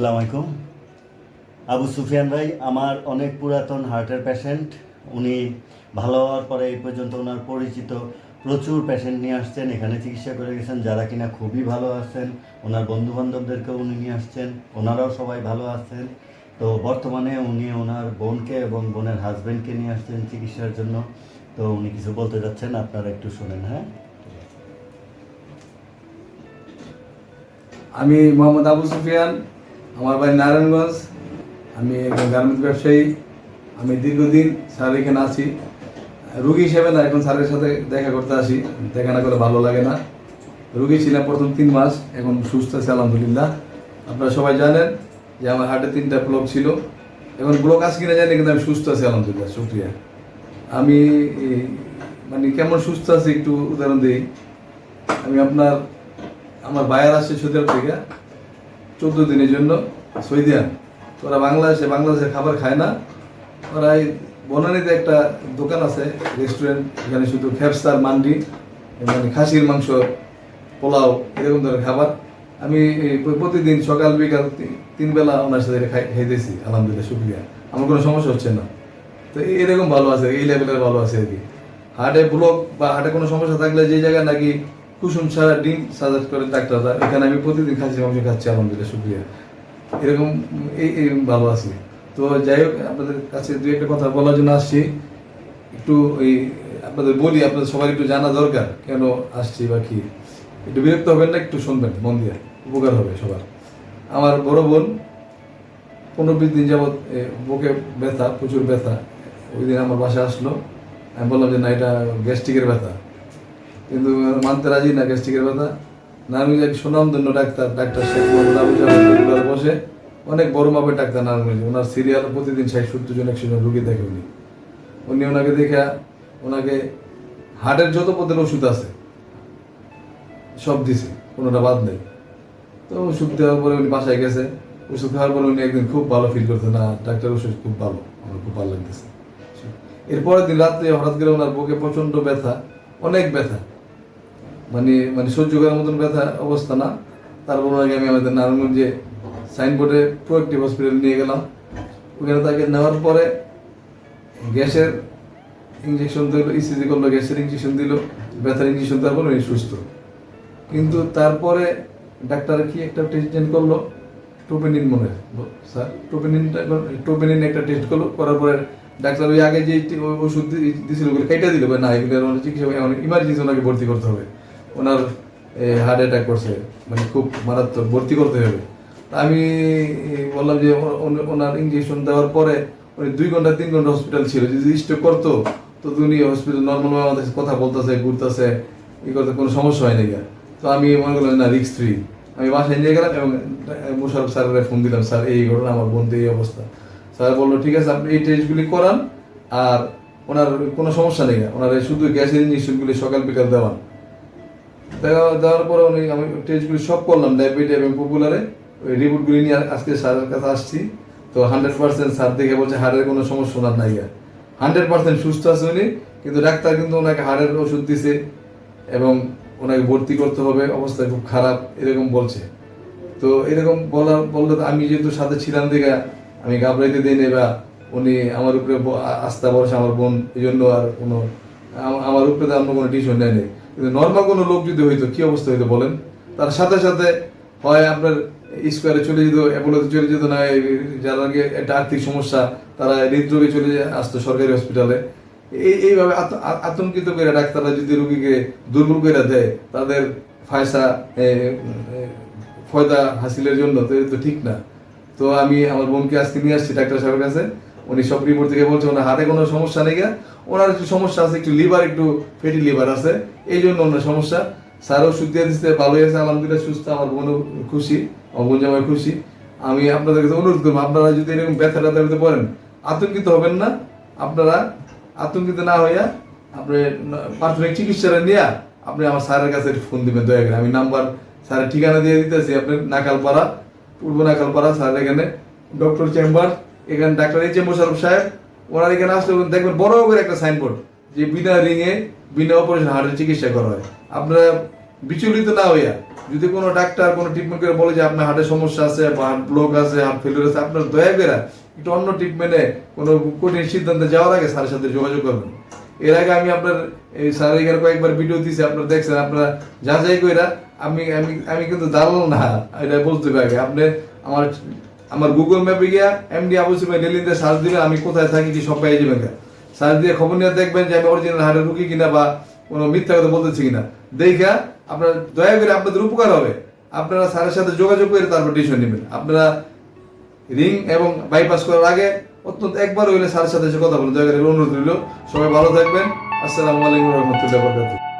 আলাইকুম। আবু সুফিয়ান ভাই, আমার অনেক পুরাতন হার্টের পেশেন্ট। উনি ভালো হওয়ার পরে এই পর্যন্ত ওনার পরিচিত প্রচুর পেশেন্ট নিয়ে আসছেন, এখানে চিকিৎসা করে গেছেন, যারা কিনা খুবই ভালো আছেন। ওনার বন্ধু বান্ধবদেরকেও উনি নিয়ে আসছেন, ওনারাও সবাই ভালো আছেন। তো বর্তমানে উনি ওনার বোনকে এবং বোনের হাজব্যান্ডকে নিয়ে আসছেন চিকিৎসার জন্য। তো উনি কিছু বলতে যাচ্ছেন, আপনারা একটু শোনেন হ্যাঁ? আমি মোহাম্মদ আবু সুফিয়ান আমার বাড়ি নারায়ণগঞ্জ, আমি একজন গার্মেন্টস ব্যবসায়ী, আমি দীর্ঘদিন স্যার এখানে আছি। রুগী হিসেবে না, এখন স্যারের সাথে দেখা করতে আসি। দেখা না করে ভালো লাগে না। রুগী ছিলাম প্রথম তিন মাস, এখন সুস্থ আছে, আলহামদুলিল্লাহ। আপনারা সবাই জানেন যে আমার হার্টে তিনটা ব্লক ছিল। এখন ব্লক আছে কিনা জানি কিন্তু আমি সুস্থ আছি, আলহামদুলিল্লাহ, শুক্রিয়া। আমি মানে কেমন সুস্থ আছি একটু উদাহরণ দিই। আমি আপনার, আমার বায়ার আসছে সৌদি থেকে। চোদ্দ দিনের জন্য সৌদিয়ান। ওরা বাংলাদেশে বাংলাদেশে খাবার খায় না। ওরা এই বনানীতে একটা দোকান আছে রেস্টুরেন্ট এখানে শুধু খেপসার মান্ডি মানে খাসির মাংস, পোলাও, এরকম ধরনের খাবার। আমি প্রতিদিন সকাল, বিকাল তিন বেলা ওনার সাথে খাই খাইতেছি, আলহামদুলিল্লাহ, শুক্রিয়া। আমার কোনো সমস্যা হচ্ছে না। তো এরকম ভালো আছে, এই লেভেলের ভালো আছে আর কি হার্টে ব্লক বা হার্টে কোনো সমস্যা থাকলে যে জায়গায় নাকি কুসুম ছাড়া ডিম সাজেস্ট করে ডাক্তাররা এখানে আমি প্রতিদিন খাসি মাংস খাচ্ছি, আলহামদুলিল্লাহ, শুক্রিয়া। এরকম এই এই ভালো আছি। তো যাই হোক, আপনাদের কাছে দু একটা কথা বলার জন্য আসছি। একটু ওই, আপনাদের বলি, আপনাদের সবার একটু জানা দরকার, কেন আসছি বা কি? একটু বিরক্ত হবেন না, একটু শুনবেন, মন দিয়ে। উপকার হবে সবার। আমার বড় বোন, পনেরো বিশ দিন যাবৎ বুকে ব্যথা, প্রচুর ব্যথা। ওই দিন আমার বাসায় আসলো। আমি বললাম যে, না, এটা গ্যাস্ট্রিকের ব্যথা। কিন্তু মানতে রাজি না গ্যাস্ট্রিকের ব্যথা নারায়ণগঞ্জ এক সুনামধন্য ডাক্তার ডাক্তার শেখ বসে, অনেক বড় মাপের ডাক্তার নারায়ণগঞ্জ ওনার সিরিয়াল প্রতিদিন ষাট, সত্তর জন, একশো জন রুগী দেখে উনি। উনি ওনাকে দেখে, ওনাকে হার্টের যত পদের ওষুধ আছে, সব দিছে, কোনোটা বাদ নেই। তো ওষুধ দেওয়ার পরে উনি বাসায় গেছে। ওষুধ খাওয়ার পরে উনি একদিন খুব ভালো ফিল করতে না, ডাক্তার ওষুধ খুব ভালো, আমার খুব ভালো লাগতেছে। এরপরের দিন রাত্রে হঠাৎ করে ওনার বুকে প্রচণ্ড ব্যথা, অনেক ব্যথা। মানে মানে সহ্য করার মতন ব্যথা অবস্থা না। তারপর আগে আমি আমাদের নারায়ণগঞ্জে সাইনবোর্ডে প্রোয়েক্টিভ হসপিটাল নিয়ে গেলাম। ওখানে তাকে নেওয়ার পরে গ্যাসের ইঞ্জেকশন দিল ইসিজি করল, গ্যাসের ইঞ্জেকশন দিল, ব্যথার ইঞ্জেকশন দেওয়ার পরে উনি সুস্থ। কিন্তু তারপরে ডাক্তার কি একটা টেস্ট করল? টোপেনিন মনে স্যার টোপেনিনটা টোপেনিন একটা টেস্ট করল, করার পরে ডাক্তার ওই আগে যে ওষুধ দি- দিছিল, ওগুলো কেটে দিল। না, এগুলো চিকিৎসা ইমার্জেন্সি ওনাকে ভর্তি করতে হবে। ওনার হার্ট অ্যাটাক করছে। মানে খুব মারাত্মক, ভর্তি করতে হবে। আমি বললাম যে ওনার ইঞ্জেকশন দেওয়ার পরে উনি দুই ঘণ্টা, তিন ঘণ্টা হসপিটাল ছিল। যদি স্ট্রোক করতো, তো উনি হসপিটাল নর্মাল আমাদের কথা বলতেছে, ঘুরতেছে, ই করতে, কোনো সমস্যা হয়নি গিয়া। তো আমি মনে করলাম না রিক্স ফ্রি আমি বাসায় নিয়ে গেলাম এবং মুশারফ স্যারের ফোন দিলাম, স্যার, এই ঘটনা আমার বন্ধু এই অবস্থা। স্যার বলল, ঠিক আছে, আপনি এই টেস্টগুলি করান, আর ওনার কোনো সমস্যা নেই ওনার শুধু গ্যাসের ইঞ্জেকশনগুলি সকাল বিকাল দেওয়ান। দেওয়া- দেওয়ার পরে উনি আমি টেস্টগুলি সব করলাম ডায়াবেটিস এবং পপুলারে ওই রিপোর্টগুলি নিয়ে আজকে স্যারের কাছে আসছি। তো হান্ড্রেড পার্সেন্ট স্যার দেখে বলছে হাড়ের কোনো সমস্যা ওনার নাই হান্ড্রেড পার্সেন্ট সুস্থ আছে উনি, কিন্তু ডাক্তার কিন্তু ওনাকে হাড়ের ওষুধ দিছে এবং ওনাকে ভর্তি করতে হবে, অবস্থা খুব খারাপ, এরকম বলছে। তো এরকম বলা, বললে আমি যেহেতু সাথে ছিলাম দেখে আমি ঘাবড়াইতে দিই নি বা উনি আমার উপরে আস্থা ভরসা আমার বোন, এই জন্য আর কোনো আমার উপরে তো অন্য কোনো টিউশন নেয় নেই। নর্মাল কোনো লোক যদি হইতো, কি অবস্থা হইতো বলেন? তার সাথে সাথে হয় আপনার স্কোয়ারে চলে যেত অ্যাপোলোতে চলে যেত না যারা একটা আর্থিক সমস্যা, তারা হৃদরোগে চলে আসতো সরকারি হসপিটালে এই, এইভাবে আত- আতঙ্কিত করে ডাক্তাররা যদি রুগীকে দুর্বল করে দেয়, তাদের ফায়সা ফয়দা হাসিলের জন্য, তো তো ঠিক না। তো আমি আমার বোনকে আজকে নিয়ে আসছি ডাক্তার সাহেবের কাছে। উনি সব রিপোর্ট থেকে বলছে, ওনার হাতে কোনো সমস্যা নেই। ওনার একটু সমস্যা আছে, একটু লিভার, একটু ফেটি লিভার আছে। এই জন্য ওনার সমস্যা। স্যার ওষুধ দিয়ে দিচ্ছে ভালো হয়েছে আলহামদুলিল্লাহ, সুস্থ, আমার বোনও খুশি, আমার জামাই খুশি। আমি আপনাদের কাছে অনুরোধ করব, আপনারা যদি এরকম ব্যথা ট্যাথা হতে পারেন, আতঙ্কিত হবেন না। আপনারা আতঙ্কিত না হইয়া আপনি প্রাথমিক চিকিৎসাটা নিয়ে আপনি আমার স্যারের কাছে ফোন দিবেন, দয়া করে। আমি নাম্বার স্যারের ঠিকানা দিয়ে দিতেছি, আপনি নাকালপাড়া, পূর্ব নাকালপাড়া স্যার এখানে, ডক্টর চেম্বার। এখানে ডাক্তার এইচ এম মোশারফ সাহেব, ওনার এখানে আসলে দেখবেন বড় করে একটা সাইনবোর্ড যে বিনা রিংয়ে বিনা অপারেশন হার্টের চিকিৎসা করা হয়। আপনারা বিচলিত না হইয়া, যদি কোনো ডাক্তার কোনো ট্রিটমেন্ট করে বলে যে আপনার হার্টের সমস্যা আছে বা হার্ট ব্লক আছে হার্ট ফেলিওর আছে, আপনার দয়া করে একটু অন্য ট্রিটমেন্টে কোনো কঠিন সিদ্ধান্তে যাওয়ার আগে স্যারের সাথে যোগাযোগ করবেন। এর আগে আমি আপনার, এই স্যার এখানে কয়েকবার ভিডিও দিয়েছি আপনারা দেখছেন, আপনারা যাচাই কইরা, আমি আমি আমি কিন্তু দালাল না, এটা বলতে পারি আপনি আমার আমার গুগল ম্যাপে গিয়া এমডি আবু সুফিয়ান ডেলিতে সার্চ দিলে আমি কোথায় থাকি কি সব পেয়ে যাবেন সার্চ দিয়ে খবর নিয়ে দেখবেন যে আমি অরিজিনাল হার্টের রুগী কিনা বা কোনো মিথ্যা কথা বলতেছি কিনা। দেখা, আপনার দয়া করে আপনাদের উপকার হবে। আপনারা স্যারের সাথে যোগাযোগ করে তারপর ডিসিশন নেবেন। আপনারা রিং এবং বাইপাস করার আগে অত্যন্ত একবার হইলে স্যারের সাথে এসে কথা বলুন। দয়া করে অনুরোধ রইল। সবাই ভালো থাকবেন। আসসালামু আলাইকুম রহমতুল্লাহ